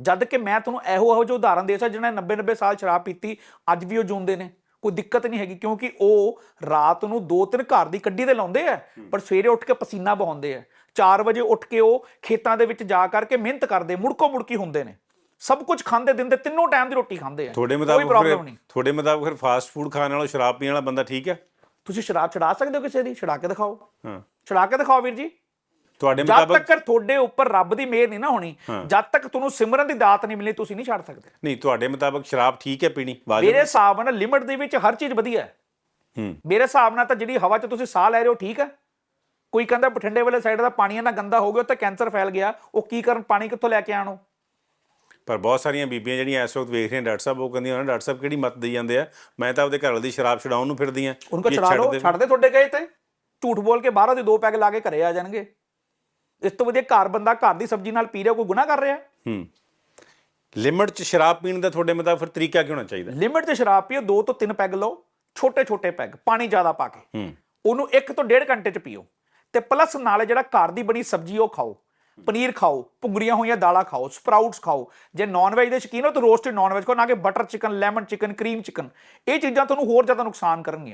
ਜਦ ਕਿ ਮੈਂ ਤੁਹਾਨੂੰ ਇਹੋ ਇਹੋ ਜਿਹੇ ਉਦਾਹਰਨ ਦੇ ਸਕਦਾ ਜਿਹਨਾਂ ਨੇ 90 90 ਸਾਲ ਸ਼ਰਾਬ ਪੀਤੀ ਅੱਜ ਵੀ ਉਹ ਜਿਉਂਦੇ ਨੇ। ਕੋਈ ਦਿੱਕਤ ਨਹੀਂ ਹੈਗੀ ਕਿਉਂਕਿ ਉਹ ਰਾਤ ਨੂੰ ਦੋ ਤਿੰਨ ਘਰ ਦੀ ਕੱਢੀ ਤੇ ਲਾਉਂਦੇ ਆ ਪਰ ਸਵੇਰੇ ਉੱਠ ਕੇ ਪਸੀਨਾ ਬਹਾਉਂਦੇ ਆ। 4 ਵਜੇ ਉੱਠ ਕੇ ਉਹ ਖੇਤਾਂ ਦੇ ਵਿੱਚ ਜਾ ਕਰਕੇ ਮਿਹਨਤ ਕਰਦੇ ਮੁੜਕੋ ਮੁੜਕੀ ਹੁੰਦੇ ਨੇ। ਸਭ ਕੁਝ ਖਾਂਦੇ ਦਿਨ ਦੇ ਤਿੰਨੋਂ ਟਾਈਮ ਦੀ ਰੋਟੀ ਖਾਂਦੇ ਆ। ਤੁਹਾਡੇ ਕੋਈ ਮੁਤਾਬਕ ਪ੍ਰੋਬਲਮ ਫਿਰ ਨਹੀਂ। ਤੁਹਾਡੇ ਮੁਤਾਬਕ ਫਿਰ ਫਾਸਟ ਫੂਡ ਖਾਣ ਨਾਲੋਂ ਸ਼ਰਾਬ ਪੀਣ ਵਾਲਾ ਬੰਦਾ ਠੀਕ ਹੈ? ਤੁਸੀਂ ਸ਼ਰਾਬ ਛਡਾ ਸਕਦੇ ਹੋ ਕਿਸੇ ਦੀ? ਛਡਾ ਕੇ ਦਿਖਾਓ। ਹਾਂ। ਛਡਾ ਕੇ ਦਿਖਾਓ ਵੀਰ ਜੀ। ਤੁਹਾਡੇ ਜਦ ਮੁਤਾਬਕ ਤੱਕ ਤੁਹਾਡੇ ਉੱਪਰ ਰੱਬ ਦੀ ਮਿਹਰ ਨਹੀਂ ਨਾ ਹੋਣੀ ਜਦ ਤੱਕ ਤੁਹਾਨੂੰ ਸਿਮਰਨ ਦੀ ਦਾਤ ਨਹੀਂ ਮਿਲਣੀ ਤੁਸੀਂ ਨਹੀਂ ਛੱਡ ਸਕਦੇ। ਨਹੀਂ ਤੁਹਾਡੇ ਮੁਤਾਬਕ ਸ਼ਰਾਬ ਠੀਕ ਹੈ ਪੀਣੀ ਵਾਜਬ ਮੇਰੇ ਹਿਸਾਬ ਨਾਲ ਲਿਮਟ ਦੇ ਵਿੱਚ ਹਰ ਚੀਜ਼ ਵਧੀਆ ਹੈ। ਹੂੰ। ਮੇਰੇ ਹਿਸਾਬ ਨਾਲ ਤਾਂ ਜਿਹੜੀ ਹਵਾ 'ਚ ਤੁਸੀਂ ਸਾਹ ਲੈ ਰਹੇ ਹੋ ਠੀਕ ਹੈ। ਕੋਈ ਕਹਿੰਦਾ ਬਠਿੰਡੇ ਵਾਲੇ ਸਾਈਡ ਦਾ ਪਾਣੀ ਇੰਨਾ ਗੰਦਾ ਹੋ ਗਿਆ ਉੱਥੇ ਕੈਂਸਰ ਫੈਲ ਗਿਆ ਉਹ ਕੀ ਕਰਨ ਪਾਣੀ ਕਿੱਥੋਂ ਲੈ ਕੇ ਆਣੋ ਪਰ ਬਹੁਤ ਸਾਰੀਆਂ ਬੀਬੀਆਂ ਜਿਹੜੀਆਂ ਇਸ ਵਕਤ ਵੇਖ ਰਹੀਆਂ ਡਾਕਟਰ ਸਾਹਿਬ ਉਹ ਕਹਿੰਦੀਆਂ ਡਾਕਟਰ ਸਾਹਿਬ ਕਿਹੜੀ ਮਤ ਦੇਈ ਜਾਂਦੇ ਆ? ਮੈਂ ਤਾਂ ਆਪਦੇ ਘਰ ਵਾਲੀ ਦੀ ਸ਼ਰਾਬ ਛਡਾਉਣ ਨੂੰ ਫਿਰਦੀ ਆ ਉਹਨਾਂ ਕੋ ਛਡਾ ਲਓ ਛੱਡ ਦੇ ਤੁਹਾਡੇ ਕਹੇ ਤੇ। ਝੂਠ ਬੋਲ ਕੇ ਬਾਹਰੋਂ ਦੇ ਦੋ ਪੈਗ ਲਾ ਕੇ ਘਰੇ ਆ ਜਾਣਗੇ। ਇਸ ਤੋਂ ਵਧੀਆ ਘਰ ਬੰਦਾ ਘਰ ਦੀ ਸਬਜ਼ੀ ਨਾਲ ਪੀ ਰਿਹਾ ਕੋਈ ਗੁਨਾਹ ਕਰ ਰਿਹਾ? ਹੂੰ। ਲਿਮਟ 'ਚ ਸ਼ਰਾਬ ਪੀਣ ਦਾ ਤੁਹਾਡੇ ਮੁਤਾਬਕ ਫਿਰ ਤਰੀਕਾ ਕੀ ਹੋਣਾ ਚਾਹੀਦਾ? ਲਿਮਿਟ ਤੇ ਸ਼ਰਾਬ ਪੀਓ ਦੋ ਤੋਂ ਤਿੰਨ ਪੈਗ ਲਓ ਛੋਟੇ ਛੋਟੇ ਪੈਗ ਪਾਣੀ ਜ਼ਿਆਦਾ ਪਾ ਕੇ। ਹੂੰ। ਉਹਨੂੰ 1 ਤੋਂ 1.5 ਘੰਟੇ ਚ ਪੀਓ। ਤੇ ਪਲੱਸ ਨਾਲੇ ਜਿਹੜਾ ਘਰ ਦੀ ਬਣੀ ਸਬਜ਼ੀ ਉਹ ਖਾਓ। ਪਨੀਰ ਖਾਓ ਭੁੰਗਰੀਆਂ ਹੋਈਆਂ ਦਾਲਾਂ ਖਾਓ ਸਪਰਾਊਟਸ ਖਾਓ। ਜੇ ਨਾਨ ਵੈਜ ਦੇ ਸ਼ੌਕੀਨ ਹੋ ਤਾਂ ਰੋਸਟਡ ਨਾਨ ਵੈਜ ਖਾਓ ਨਾ ਕਿ butter chicken lemon chicken cream chicken ਇਹ ਚੀਜ਼ਾਂ ਤੁਹਾਨੂੰ ਹੋਰ ਜ਼ਿਆਦਾ ਨੁਕਸਾਨ ਕਰਨਗੀਆਂ।